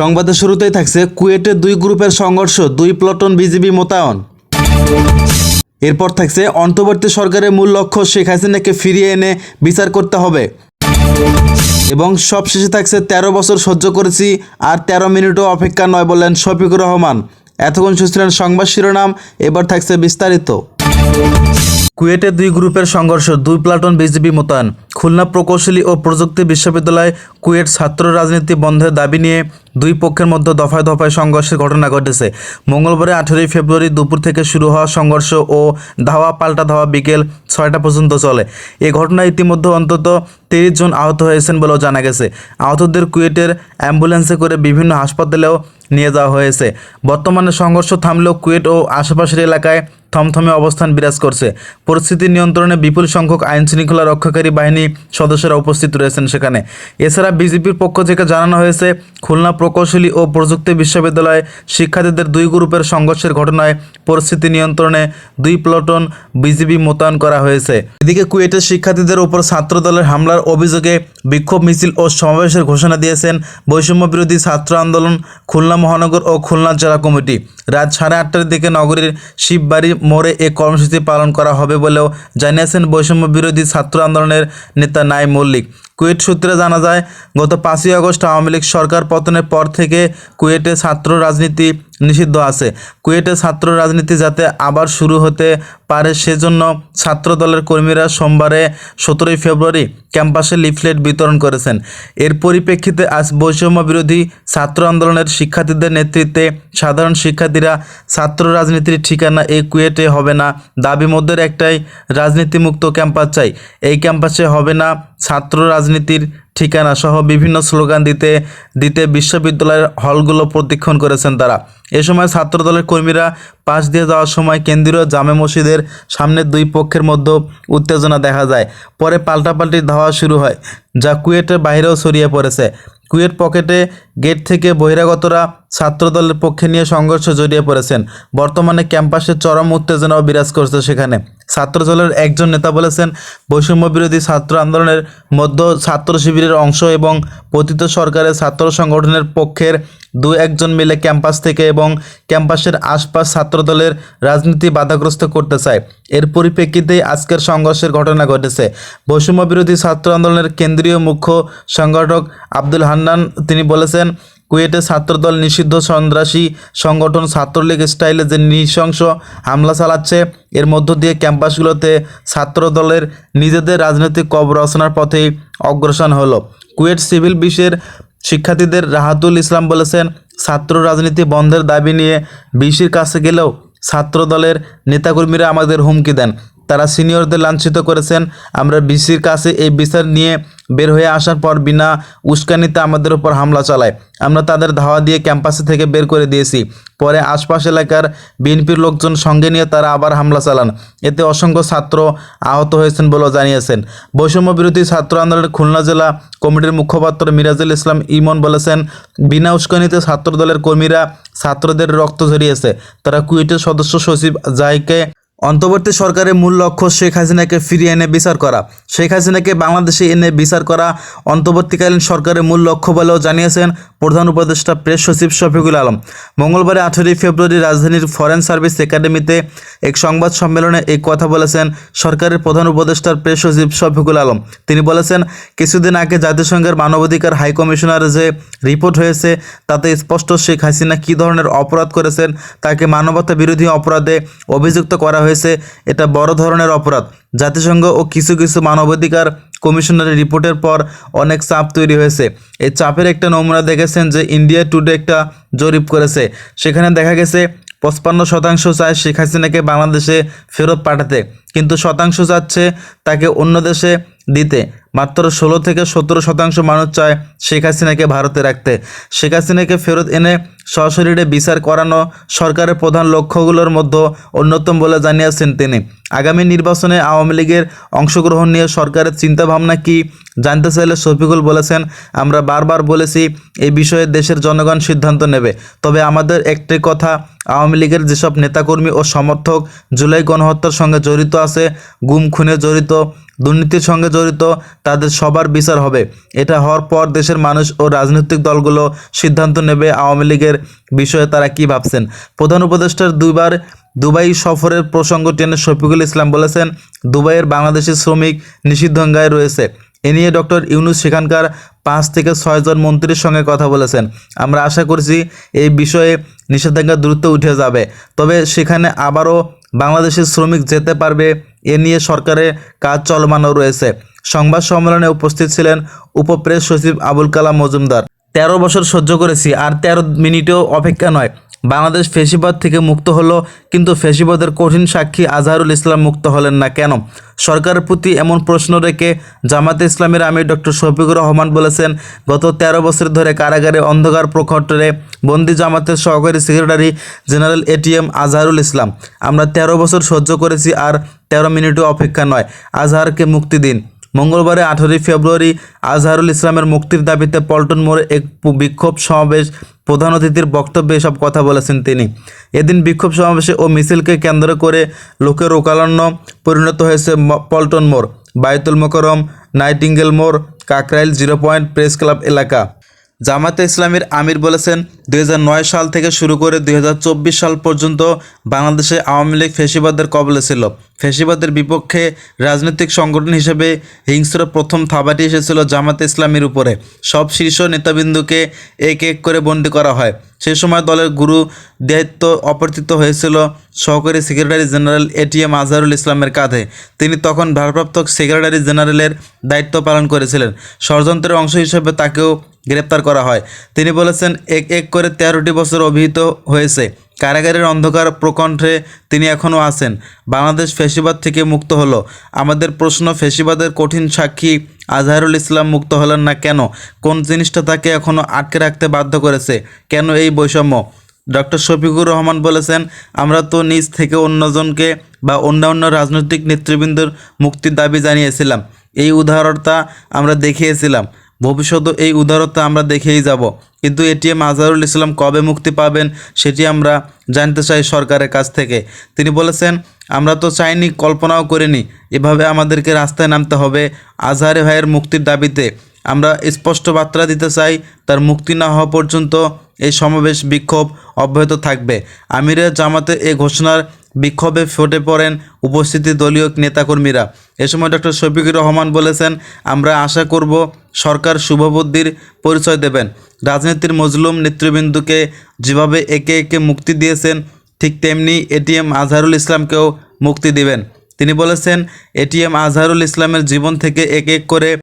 সংবাদের শুরুতেই থাকছে কুয়েটে দুই গ্রুপের সংঘর্ষ, দুই প্লটন বিজিবি মোতায়েন। এরপর থাকছে অন্তর্বর্তী সরকারের মূল লক্ষ্য, শেখ হাসিনাকে ফিরিয়ে এনে বিচার করতে হবে। এবং সবশেষে থাকছে তেরো বছর সহ্য করেছি, আর তেরো মিনিটও অপেক্ষা নয় বললেন শফিকুর রহমান। এতক্ষণ শুনছিলেন সংবাদ শিরোনাম, এবার থাকছে বিস্তারিত। কুয়েটের দুই গ্রুপের সংঘর্ষ, দুই প্লাটুন বিজেপি মোতায়েন। খুলনা প্রকৌশলী ও প্রযুক্তি বিশ্ববিদ্যালয় কুয়েট ছাত্র রাজনীতি বন্ধের দাবি নিয়ে দুই পক্ষের মধ্যে দফায় দফায় সংঘর্ষের ঘটনা ঘটেছে। মঙ্গলবারে আঠেরোই ফেব্রুয়ারি দুপুর থেকে শুরু হওয়া সংঘর্ষ ও ধাওয়া, পাল্টা ধাওয়া বিকেল ছয়টা পর্যন্ত চলে। এ ঘটনায় ইতিমধ্যে অন্তত তিরিশ জন আহত হয়েছেন বলেও জানা গেছে। আহতদের কুয়েটের অ্যাম্বুলেন্সে করে বিভিন্ন হাসপাতালেও নিয়ে যাওয়া হয়েছে। বর্তমানে সংঘর্ষ থামলেও কুয়েট ও আশেপাশের এলাকায় থমথমে অবস্থান বিরাজ করছে। পরিস্থিতি নিয়ন্ত্রণে বিপুল সংখ্যক আইন শৃঙ্খলা রক্ষাকারী বাহিনী সদস্যরা উপস্থিত রয়েছেন সেখানে। এছাড়া বিজেপির পক্ষ থেকে জানানো হয়েছে, খুলনা প্রকৌশলী ও প্রযুক্তি বিশ্ববিদ্যালয়ে শিক্ষার্থীদের দুই গ্রুপের সংঘর্ষের ঘটনায় পরিস্থিতি নিয়ন্ত্রণে দুই প্লটন বিজিবি মোতায়েন করা হয়েছে। এদিকে কুয়েটের শিক্ষার্থীদের উপর ছাত্রদলের হামলার অভিযোগে বিক্ষোভ মিছিল ও সমাবেশের ঘোষণা দিয়েছেন বৈষম্য বিরোধী ছাত্র আন্দোলন, খুলনা মহানগর ও খুলনা জেলা কমিটি। রাত সাড়ে আটটার দিকে নগরীর শিববাড়ি মোড়ে এ কর্মসূচি পালন করা হবে বলেও জানিয়েছেন বৈষম্য বিরোধী ছাত্র আন্দোলনের নেতা নাই মল্লিক। কুয়েট সূত্রে জানা যায়, গত পাঁচই আগস্ট আওয়ামী লীগ সরকার পতনের পর থেকে কুয়েটে ছাত্র রাজনীতি নিষিদ্ধ আছে। কুয়েটে ছাত্র রাজনীতি যাতে আবার শুরু হতে পারে সেজন্য ছাত্র দলের কর্মীরা সোমবারে সতেরোই ফেব্রুয়ারি ক্যাম্পাসে লিফলেট বিতরণ করেছেন। এর পরিপ্রেক্ষিতে আজ বৈষম্য বিরোধী ছাত্র আন্দোলনের শিক্ষার্থীদের নেতৃত্বে সাধারণ শিক্ষার্থীরা ছাত্র রাজনীতির ঠিকানা এই কুয়েটে হবে না, দাবি মধ্যের একটাই, রাজনীতিমুক্ত ক্যাম্পাস চাই। এই ক্যাম্পাসে হবে না ছাত্র রাজনীতির ঠিকানা সহ বিভিন্ন স্লোগান দিতে দিতে বিশ্ববিদ্যালয়ের হলগুলো প্রতীক্ষণ করেছেন তারা। এ সময় ছাত্রদলের কর্মীরা পাশ দিয়ে যাওয়ার সময় কেন্দ্রীয় জামে মসজিদের সামনে দুই পক্ষের মধ্যে উত্তেজনা দেখা যায়। পরে পাল্টাপাল্টি ধাওয়া শুরু হয়, যা কুয়েটের বাইরেও ছড়িয়ে পড়েছে। কুয়েট পকেটে গেট থেকে বহিরাগতরা ছাত্রদলের পক্ষে নিয়ে সংঘর্ষ জড়িয়ে পড়েছেন। বর্তমানে ক্যাম্পাসে চরম উত্তেজনাও বিরাজ করছে সেখানে। ছাত্রদলের একজন নেতা বলেছেন, বৈষম্য বিরোধী ছাত্র আন্দোলনের মধ্য ছাত্র শিবিরের অংশ এবং পতিত সরকারের ছাত্র সংগঠনের পক্ষের দু একজন মিলে ক্যাম্পাস থেকে এবং ক্যাম্পাসের আশপাশ ছাত্রদলের রাজনীতি বাধাগ্রস্ত করতে চায়। এর পরিপ্রেক্ষিতেই আজকের সংঘর্ষের ঘটনা ঘটেছে। বৈষম্য বিরোধী ছাত্র আন্দোলনের কেন্দ্রীয় মুখ্য সংগঠক আব্দুল হান্নান, তিনি বলেছেন, কুয়েটে ছাত্রদল নিষিদ্ধ সন্ত্রাসী সংগঠন ছাত্রলীগ স্টাইলে যে নৃশংস হামলা চালাচ্ছে, এর মধ্য দিয়ে ক্যাম্পাসগুলোতে ছাত্রদলের নিজেদের রাজনৈতিক কবর রচনার পথেই অগ্রসর হলো। কুয়েট সিভিল বিশ্বের শিক্ষার্থীদের রাহাতুল ইসলাম বলেছেন, ছাত্র রাজনীতি বন্ধের দাবি নিয়ে বিসির কাছে গেলেও ছাত্র দলের নেতাকর্মীরা আমাদের হুমকি দেন। তারা সিনিয়রদের লাঞ্ছিত করেছেন। আমরা বিসির কাছে এই বিচার নিয়ে বের হয়ে আসার পর বিনা উস্কানিতে আমাদের উপর হামলা চালায়। আমরা তাদের ধাওয়া দিয়ে ক্যাম্পাসে থেকে বের করে দিয়েছি। পরে আশপাশ এলাকার বিএনপির লোকজন সঙ্গে নিয়ে তারা আবার হামলা চালান। এতে অসংখ্য ছাত্র আহত হয়েছেন বলেও জানিয়েছেন। বৈষম্য বিরোধী ছাত্র আন্দোলনের খুলনা জেলা কমিটির মুখপাত্র মিরাজুল ইসলাম ইমন বলেছেন, বিনা উস্কানিতে ছাত্রদলের কর্মীরা ছাত্রদের রক্ত ঝরিয়েছে। তারা কুয়েটের সদস্য সচিব জাইকে অন্তর্বর্তী সরকারের মূল লক্ষ্য শেখ হাসিনাকে ফিরিয়ে এনে বিচার করা। শেখ হাসিনাকে বাংলাদেশে এনে বিচার করা অন্তর্বর্তীকালীন সরকারের মূল লক্ষ্য বলেও জানিয়েছেন প্রধান উপদেষ্টা প্রেস সচিব শফিকুল আলম। মঙ্গলবার আঠেরোই ফেব্রুয়ারি রাজধানীর ফরেন সার্ভিস একাডেমিতে এক সংবাদ সম্মেলনে এই কথা বলেছেন সরকারের প্রধান উপদেষ্টার প্রেস সচিব শফিকুল আলম। তিনি বলেছেন, কিছুদিন আগে জাতিসংঘের মানবাধিকার হাই কমিশনার যে রিপোর্ট হয়েছে, তাতে স্পষ্ট শেখ হাসিনা কী ধরনের অপরাধ করেছেন, তাকে মানবতা বিরোধী অপরাধে অভিযুক্ত করা হয়েছে, এটা বড় ধরনের অপরাধ। জাতিসংঘ ও কিছু কিছু মানবাধিকার কমিশনারের রিপোর্টের পর অনেক চাপ তৈরি হয়েছে। এই চাপের একটা নমুনা দেখেছেন যে ইন্ডিয়া টুডে একটা জরিপ করেছে। সেখানে দেখা গেছে, পঁচপান্ন শতাংশ চায় শেখ হাসিনাকে বাংলাদেশে ফেরত পাঠাতে, কিন্তু শতাংশ চাচ্ছে তাকে অন্য দেশে দিতে। মাত্র ষোলো থেকে সতেরো শতাংশ মানুষ চায় শেখ হাসিনাকে ভারতে রাখতে। শেখ হাসিনাকে ফেরত এনে সশরীরে বিচার করানো সরকারের প্রধান লক্ষ্যগুলোর মধ্যে অন্যতম বলে জানিয়েছেন তিনি। আগামী নির্বাচনে আওয়ামী লীগের অংশগ্রহণ নিয়ে সরকারের চিন্তাভাবনা কি জানতে চাইলে শফিকুল বলেছেন, আমরা বারবার বলেছি এই বিষয়ে দেশের জনগণ সিদ্ধান্ত নেবে। তবে আমাদের একটি কথা, আওয়ামী লীগের যেসব নেতাকর্মী ও সমর্থক জুলাই গণহত্যার সঙ্গে জড়িত আছে, গুম খুনে জড়িত দুর্নীতির সঙ্গে জড়িত তাদের সবার বিচার হবে। এটা হওয়ার পর দেশের মানুষ ও রাজনৈতিক দলগুলো সিদ্ধান্ত নেবে আওয়ামী লীগের বিষয়ে তারা কি ভাবছেন। প্রধান উপদেষ্টার দুইবার দুবাই সফরের প্রসঙ্গ টেনে শফিকুল ইসলাম বলেছেন, দুবাইয়ের বাংলাদেশি শ্রমিক নিষিদ্ধঙ্গায় রয়েছে। এ নিয়ে ডক্টর ইউনুস সেখানকার পাঁচ থেকে ছয়জন মন্ত্রীর সঙ্গে কথা বলেছেন। আমরা আশা করছি এই বিষয়ে নিষেধাজ্ঞা দ্রুত উঠে যাবে। তবে সেখানে আবারও বাংলাদেশের শ্রমিক যেতে পারবে এ নিয়ে সরকারের কাজ চলমানও রয়েছে। সংবাদ সম্মেলনে উপস্থিত ছিলেন উপপ্রেস সচিব আবুল কালাম মজুমদার। তেরো বছর সহ্য করেছি, আর তেরো মিনিটেও অপেক্ষা নয়। বাংলাদেশ ফেসিবাদ থেকে মুক্ত হলো, কিন্তু ফেসিবাদের কঠিন সাক্ষী আজহারুল ইসলাম মুক্ত হলেন না কেন? সরকারের প্রতি এমন প্রশ্ন রেখে জামাতে ইসলামের আমির ডক্টর শফিকুর রহমান বলেছেন, গত তেরো বছর ধরে কারাগারে অন্ধকার প্রখটরে বন্দি জামাতের সহকারী secretary general ATM Azharul Islam. আমরা তেরো বছর সহ্য করেছি, আর তেরো মিনিটও অপেক্ষা নয়। আজহারকে মুক্তি দিন। মঙ্গলবারে আঠারোই ফেব্রুয়ারি আজহারুল ইসলামের মুক্তির দাবিতে পল্টন মোড়ে এক বিক্ষোভ সমাবেশ। প্রধান অতিথির বক্তব্যে এসব কথা বলেছেন তিনি। এদিন বিক্ষোভ সমাবেশে ও মিছিলকে কেন্দ্র করে লোকের ওকালন্য পরিণত হয়েছে পল্টন মোড়। বায়তুল মোকরম নাইটিঙ্গেল মোড়, Kakrail zero point press club এলাকা। জামাতে ইসলামের আমির বলেছেন, দুই হাজার নয় সাল থেকে শুরু করে দুই হাজার চব্বিশ সাল পর্যন্ত বাংলাদেশে আওয়ামী লীগ ফেসিবাদের কবলে ছিল। ফেসিবাদের বিপক্ষে রাজনৈতিক সংগঠন হিসেবে হিংস্র প্রথম থাবাটি এসেছিল জামাতে ইসলামের উপরে। সব শীর্ষ নেতাবিন্দুকে এক এক করে বন্দী করা হয়। সে সময় দলের গুরু দায়িত্ব অপর্তিত হয়েছিল সহকারী সেক্রেটারি জেনারেল এটিএম আজহারুল ইসলামের কাঁধে। তিনি তখন ভারপ্রাপ্ত সেক্রেটারি জেনারেলের দায়িত্ব পালন করেছিলেন। ষড়যন্ত্রের অংশ হিসেবে তাকেও গ্রেপ্তার করা হয়। তিনি বলেছেন, এক এক করে তেরোটি বছর অভিহিত হয়েছে। কারাগারের অন্ধকার প্রকণ্ঠে তিনি এখনও আছেন। বাংলাদেশ ফেসিবাদ থেকে মুক্ত হলো। আমাদের প্রশ্ন, ফেসিবাদের কঠিন সাক্ষী আজহারুল ইসলাম মুক্ত হলেন না কেন? কোন জিনিসটা তাকে এখনও আটকে রাখতে বাধ্য করেছে? কেন এই বৈষম্য? ডক্টর শফিকুর রহমান বলেছেন, আমরা তো নিজ থেকে অন্যজনকে বা অন্যান্য রাজনৈতিক নেতৃবৃন্দের মুক্তির দাবি জানিয়েছিলাম। এই উদাহরণটা আমরা দেখিয়েছিলাম। ভবিষ্যতে এই উদারতা আমরা দেখেই যাব। কিন্তু এটিএম আজহারুল ইসলাম কবে মুক্তি পাবেন, সেটি আমরা জানতে চাই সরকারের কাছ থেকে। তিনি বলেছেন, আমরা তো চাইনি, কল্পনাও করিনি। এভাবে আমাদেরকে রাস্তায় নামতে হবে আজহারে ভাইয়ের মুক্তির দাবিতে। আমরা স্পষ্ট বার্তা দিতে চাই, তার মুক্তি না হওয়া পর্যন্ত এই সমাবেশ বিক্ষোভ অব্যাহত থাকবে। আমিরের জামাতে এই ঘোষণার বিক্ষোভে ফটে পড়েন উপস্থিতি দলীয় নেতাকর্মীরা। এ সময় ডক্টর শফিকুর রহমান বলেছেন, আমরা আশা করব সরকার শুভবুদ্ধির পরিচয় দেবেন। রাজনীতির মজলুম নেতৃবৃন্দুকে যেভাবে একে একে মুক্তি দিয়েছেন, ঠিক তেমনি এটিএম আজহারুল ইসলামকেও মুক্তি দিবেন। তিনি বলেছেন, এটিএম আজহারুল ইসলামের জীবন থেকে এক এক করে